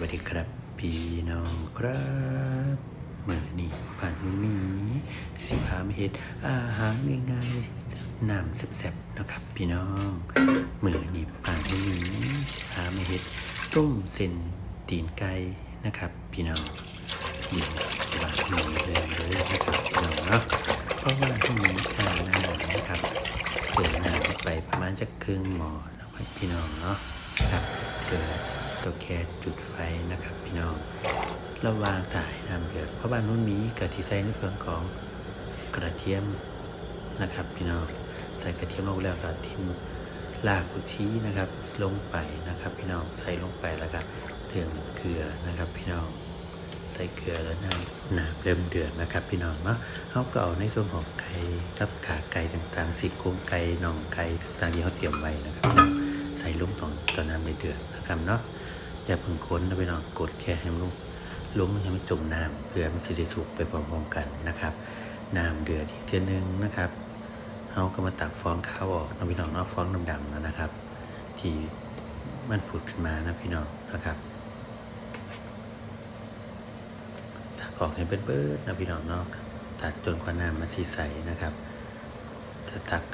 วัสดีครับพี่น้องครับเมื่อนี้ผ่านมื้อนี้สิพามาเฮ็ดอาหารง่ายๆน้ำแซ่บๆนะครับ พี่น้องเมื่อนี้ผ่านมื้อนี้สิพามาเฮ็ดต้มเส้นตีนไก่นะครับ พี่น้องเดี๋ยววางมือเลยเลยนะครับพี่น้องเนาะเพราะว่าพรุ่งนี้ทานน้นะครับเติมน้ำไปประมาณจะครึ่งหม้อนะครับพี่น้องเนาะครับเกิด ตัวแก๊สจุดไฟนะครับพี่น้องระหว่างถ่ายน้ำเดือดเพราะบ้านนู้นมีกะทิใส่ในเฟืองของกระเทียมนะครับพี่น้องใส่กระเทียมลงแล้วก็ทิมรากผักชีนะครับลงไปนะครับพี่น้องใส่ลงไปแล้วก็เติมเกลือนะครับพี่น้องใส่เกลือแล้วน้ำน้ำเริ่มเดือดนะครับพี่น้องเนาะเขาก็เอาในส่วนของไก่กับขาไก่ต่างๆสิโครงไก่น่องไก่ต่างๆที่เขาเตรียมไว้นะครับใส่ลงตอนตอนน้ำในเดือดนะครับเนาะ อย่าพิ่งค้นนะพี่น้องกดแค่ให้มันลุกลุกให้มันจมน้ำเพื่อมันสิได้สุกไปพร้อมๆกันนะครับน้ำเดือดอีกเทีนึงนะครับเราก็มาตักฟองข้าวออกนะพี่น้องเนาะฟองดำๆนะนะครับ ที่มันผุดขึ้นมานะพี่น้องนะครับตักออกให้เบิดๆนะพี่น้องเนาะตักจนกว่าน้ำมันสีใสนะครับ จะตัก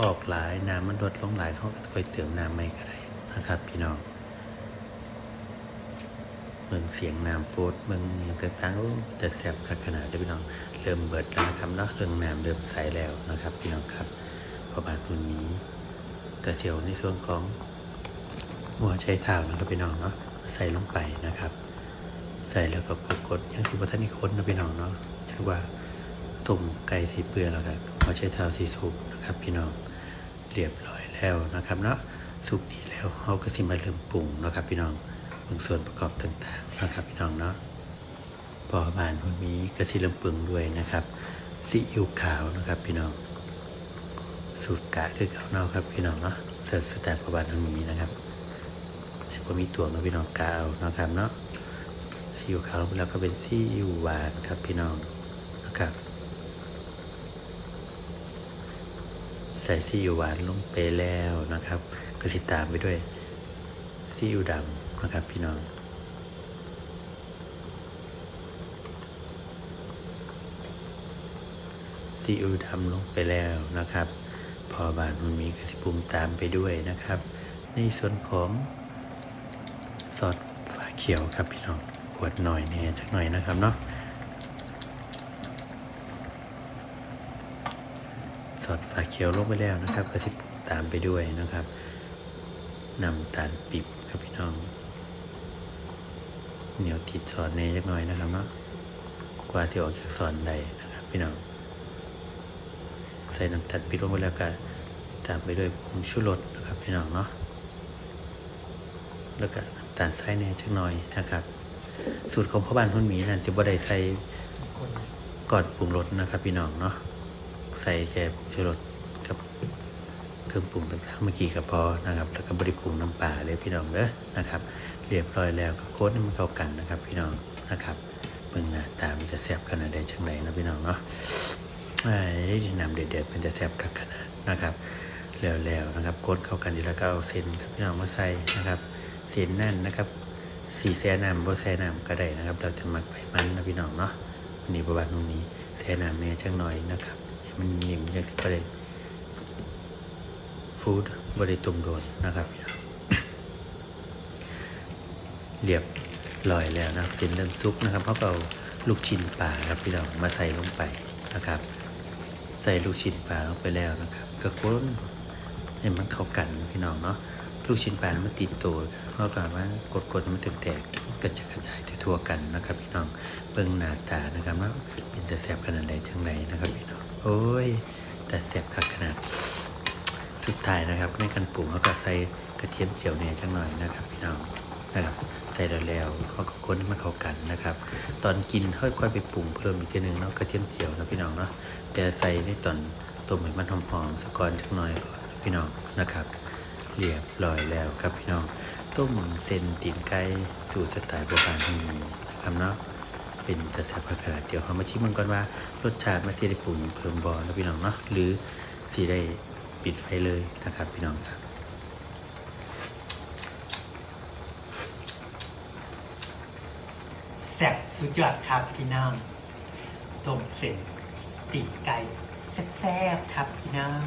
ออกหลายน้ำมันลดลงหลายเขาก็ค่อยเติมน้ำไม่ก็ได้นะครับ พี่น้อง เมืองเสียงน้ำโฟดเมืองอย่างต่างๆโอ้แสบขนาดเด้พี่น้องเริ่มเบิดแล้วนะครับเนาะเรื่องน้ำเริ่มใสแล้วนะครับ พี่น้องครับพอบาททุนนี้กระเทียวในส่วนของหัวใจเท้านะครับพี่น้องเนาะใส่ลงไปนะครับ ใส่แล้วก็กดๆยังสิบัทันนี่คนนะพี่น้องเนาะถือว่าต้มไก่สีเปื่อยแล้วก็หัวใจเท้าสีสุกนะครับ พี่น้องเรียบร้อยแล้วนะครับเนาะสุกดีแล้วเขาก็สิมาเริ่มปรุงนะครับ พี่น้อง เบิ่งส่วนประกอบต่างๆนะครับพี่น้องเนาะพอบานคนนี้กระสิลำปึงด้วยนะครับซีอิ๊วขาวนะครับพี่น้อง สูตรกะคือเก่าเนาะครับพี่น้องเนาะเสร์ฟสแตปพอบานคนนี้นะครับสิบมีตัวนะพี่น้องกาวนะครับเนาะซีอิ๊วขาวแล้วก็เป็นซีอิ๊วหวานครับพี่น้องนะครับใส่ซีอิ๊วหวานลงไปแล้วนะครับ ก็สิตามไปด้วยซีอิ๊วดำ นะครับพี่น้อง ซีอิ๊วดำลงไปแล้วนะครับ พอบานมันมีกระสิปรุงตามไปด้วยนะครับ ในส่วนของซอสฝาเขียวครับพี่น้องขวดหน่อยเนี่ยจักหน่อยนะครับเนาะซอสฝาเขียวลงไปแล้วนะครับกระสิปรุงตามไปด้วยนะครับนำตาลปิบครับพี่น้อง เหนียวติดสอนเนจักหน่อยนะครับเนาะกว่าสิออกจากสอนใดนะครับ พี่น้องใส่น้ำตาลปิบลงไปแล้วก็ตามไปด้วยผงชูรสนะครับพี่น้องเนาะแล้วก็น้ำตาลทรายเนจักหน่อยนะครับ สูตรของพ่อบ้านพุ่นหมีนั่นสิบ่ได้ใส่ก่อนปรุงรสนะครับพี่น้องเนาะใส่แค่ผงชูรสกับเครื่องปรุงต่างๆเมื่อกี้ก็พอนะครับ แล้วก็บริปรุงน้ำปลาเลยพี่น้องเด้อนะครับ เรียบร้อยแล้วก็โค้ดให้มันเข้ากันนะครับ พี่น้องนะครับเบิ่งหน้าตามันจะแซ่บขนาดใดจังไรนะพี่น้องเนาะไอ้น้ำเด็ดๆมันจะแซ่บขนาดนะครับแล้วๆนะครับโค้ดเข้ากันดีแล้วก็เอาเส้นครับพี่น้องมาใส่นะครับเส้นนั่นนะครับสีแซ่น้ำบ่แซ่น้ำก็ได้นะครับ เราจะหมักไปมันนะพี่น้องเนาะวันนี้ประวัติตรงนี้แซ่น้ำเนี่ยจังหน่อยนะครับให้มันนิ่มจังสิก็ได้ฟู้ดบริตุมโดนนะครับพี่น้อง เรียบร้อยแล้วนะครับเส้นเริ่มซุกนะครับเขาก็เอาลูกชิ้นปลาครับพี่น้องมาใส่ลงไปนะครับ ใส่ลูกชิ้นปลาลงไปแล้วนะครับก็ค้นให้มันเข้ากันพี่น้องเนาะลูกชิ้นปลามันติดตัวเพราะว่ากดๆมันแตกๆกระจายกระจายทั่วกันนะครับ พี่น้องเบิ่งหน้าตานะครับว่าเป็นแต่แสบขนาดใดจังไรนะครับพี่น้องโอ้ยแต่แสบขนาดสุดท้ายนะครับในการปรุงเขาก็ใส่กระเทียมเจียวเนี่ยจังหน่อยนะครับ พี่น้อง นะครับ ใส่แล้วๆเขาก็คนมันเข้ากันนะครับ ตอนกินค่อยๆไปปรุงเพิ่มอีกทีหนึ่งเนาะกระเทียมเจียวนะพี่น้องเนาะแต่ใส่ในตอนต้มให้มันหอมๆสักก่อนจักหน่อยก่อนพี่น้องนะครับ เรียบร้อยแล้วครับพี่น้องต้มเส้นตีนไก่สูตรสไตล์โบราณที่มีนะครับเนาะเป็นตะแซ่บขนาดเดียวเขามาชิมมันก่อนว่ารสชาติมันสิได้ปรุงเพิ่มบอนะพี่น้องเนาะหรือสิได้ปิดไฟเลยนะครับพี่น้องครับ ซ่บ สุดยอดครับพี่น้องต้มเส้นปีกไก่แซ่บๆครับพี่น้อง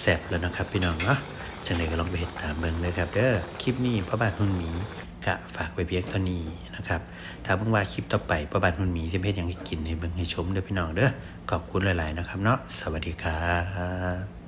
แซ่บแล้วนะครับพี่น้องเนาะจังไดก็ลองไปเฮ็ดตามเบิ่งเลยครับเด้อคลิปนี้พ่อบ้านหุ่นหมีก็ฝากไว้เพียงเท่านี้นะครับถ้าเบิ่งว่าคลิปต่อไปพ่อบ้านหุ่นหมีสิเฮ็ดหยังให้กินให้เบิ่งให้ชมเด้อพี่น้องเด้อขอบคุณหลาย ๆ นะครับเนาะสวัสดีครับ